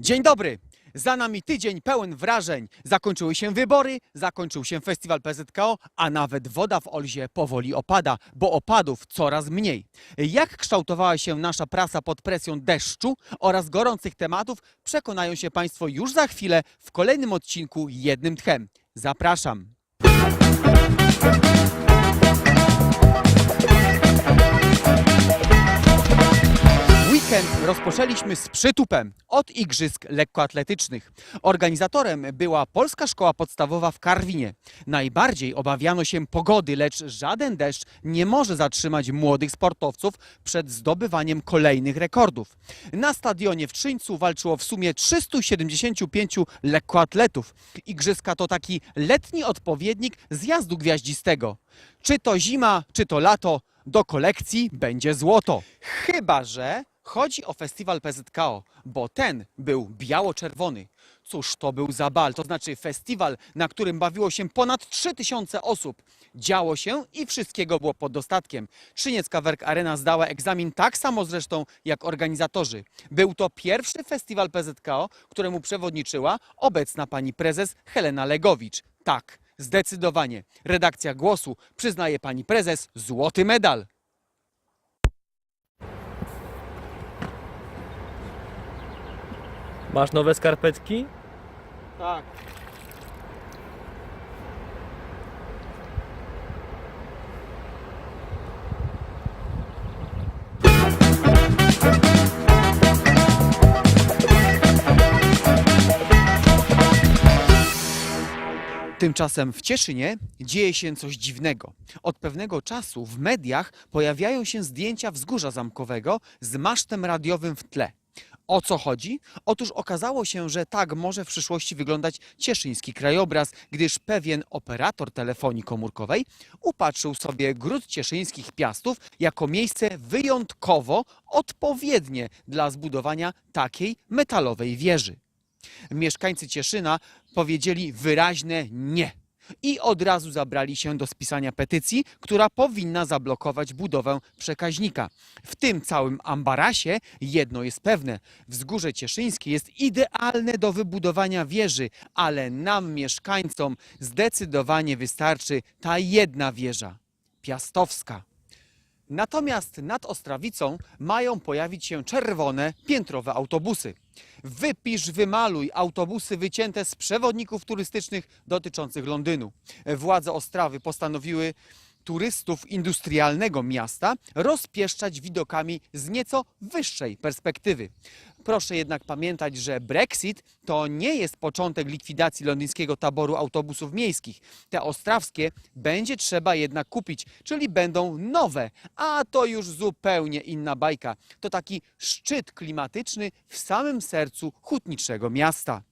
Dzień dobry! Za nami tydzień pełen wrażeń. Zakończyły się wybory, zakończył się festiwal PZKO, a nawet woda w Olzie powoli opada, bo opadów coraz mniej. Jak kształtowała się nasza prasa pod presją deszczu oraz gorących tematów, przekonają się Państwo już za chwilę w kolejnym odcinku Jednym Tchem. Zapraszam. Weekend rozpoczęliśmy z przytupem od igrzysk lekkoatletycznych. Organizatorem była Polska Szkoła Podstawowa w Karwinie. Najbardziej obawiano się pogody, lecz żaden deszcz nie może zatrzymać młodych sportowców przed zdobywaniem kolejnych rekordów. Na stadionie w Trzyńcu walczyło w sumie 375 lekkoatletów. Igrzyska to taki letni odpowiednik zjazdu gwiaździstego. Czy to zima, czy to lato, do kolekcji będzie złoto. Chyba, że chodzi o festiwal PZKO, bo ten był biało-czerwony. Cóż to był za bal, to znaczy festiwal, na którym bawiło się ponad 3000 osób. Działo się i wszystkiego było pod dostatkiem. Trzyniecka Werk Arena zdała egzamin tak samo zresztą jak organizatorzy. Był to pierwszy festiwal PZKO, któremu przewodniczyła obecna pani prezes Helena Legowicz. Tak, zdecydowanie. Redakcja Głosu przyznaje pani prezes złoty medal. Masz nowe skarpetki? Tak. Tymczasem w Cieszynie dzieje się coś dziwnego. Od pewnego czasu w mediach pojawiają się zdjęcia wzgórza zamkowego z masztem radiowym w tle. O co chodzi? Otóż okazało się, że tak może w przyszłości wyglądać cieszyński krajobraz, gdyż pewien operator telefonii komórkowej upatrzył sobie gród cieszyńskich piastów jako miejsce wyjątkowo odpowiednie dla zbudowania takiej metalowej wieży. Mieszkańcy Cieszyna powiedzieli wyraźne nie. I od razu zabrali się do spisania petycji, która powinna zablokować budowę przekaźnika. W tym całym ambarasie jedno jest pewne: wzgórze cieszyńskie jest idealne do wybudowania wieży, ale nam, mieszkańcom, zdecydowanie wystarczy ta jedna wieża piastowska. Natomiast nad Ostrawicą mają pojawić się czerwone, piętrowe autobusy. Wypisz, wymaluj autobusy wycięte z przewodników turystycznych dotyczących Londynu. Władze Ostrawy postanowiły turystów industrialnego miasta rozpieszczać widokami z nieco wyższej perspektywy. Proszę jednak pamiętać, że Brexit to nie jest początek likwidacji londyńskiego taboru autobusów miejskich. Te ostrawskie będzie trzeba jednak kupić, czyli będą nowe, a to już zupełnie inna bajka. To taki szczyt klimatyczny w samym sercu hutniczego miasta.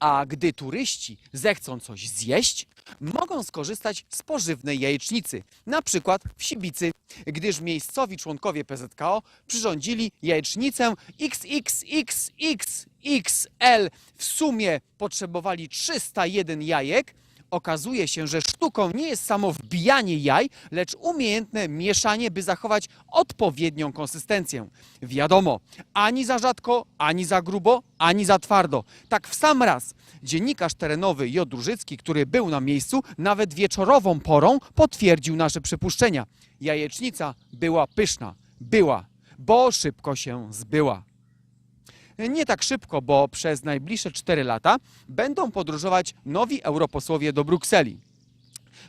A gdy turyści zechcą coś zjeść, mogą skorzystać z pożywnej jajecznicy, na przykład w Sibicy, gdyż miejscowi członkowie PZKO przyrządzili jajecznicę XXXXXL. W sumie potrzebowali 301 jajek. Okazuje się, że sztuką nie jest samo wbijanie jaj, lecz umiejętne mieszanie, by zachować odpowiednią konsystencję. Wiadomo, ani za rzadko, ani za grubo, ani za twardo. Tak w sam raz. Dziennikarz terenowy J. Różycki, który był na miejscu, nawet wieczorową porą potwierdził nasze przypuszczenia. Jajecznica była pyszna. Była, bo szybko się zbyła. Nie tak szybko, bo przez najbliższe 4 lata będą podróżować nowi europosłowie do Brukseli.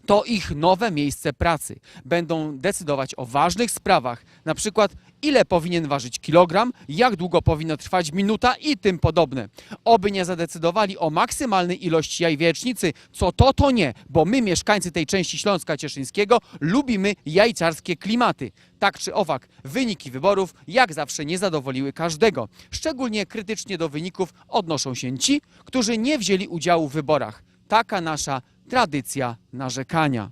To ich nowe miejsce pracy. Będą decydować o ważnych sprawach, na przykład ile powinien ważyć kilogram, jak długo powinna trwać minuta i tym podobne. Oby nie zadecydowali o maksymalnej ilości jaj w jajecznicy, co to to nie, bo my mieszkańcy tej części Śląska Cieszyńskiego lubimy jajcarskie klimaty. Tak czy owak, wyniki wyborów jak zawsze nie zadowoliły każdego. Szczególnie krytycznie do wyników odnoszą się ci, którzy nie wzięli udziału w wyborach. Taka nasza tradycja narzekania.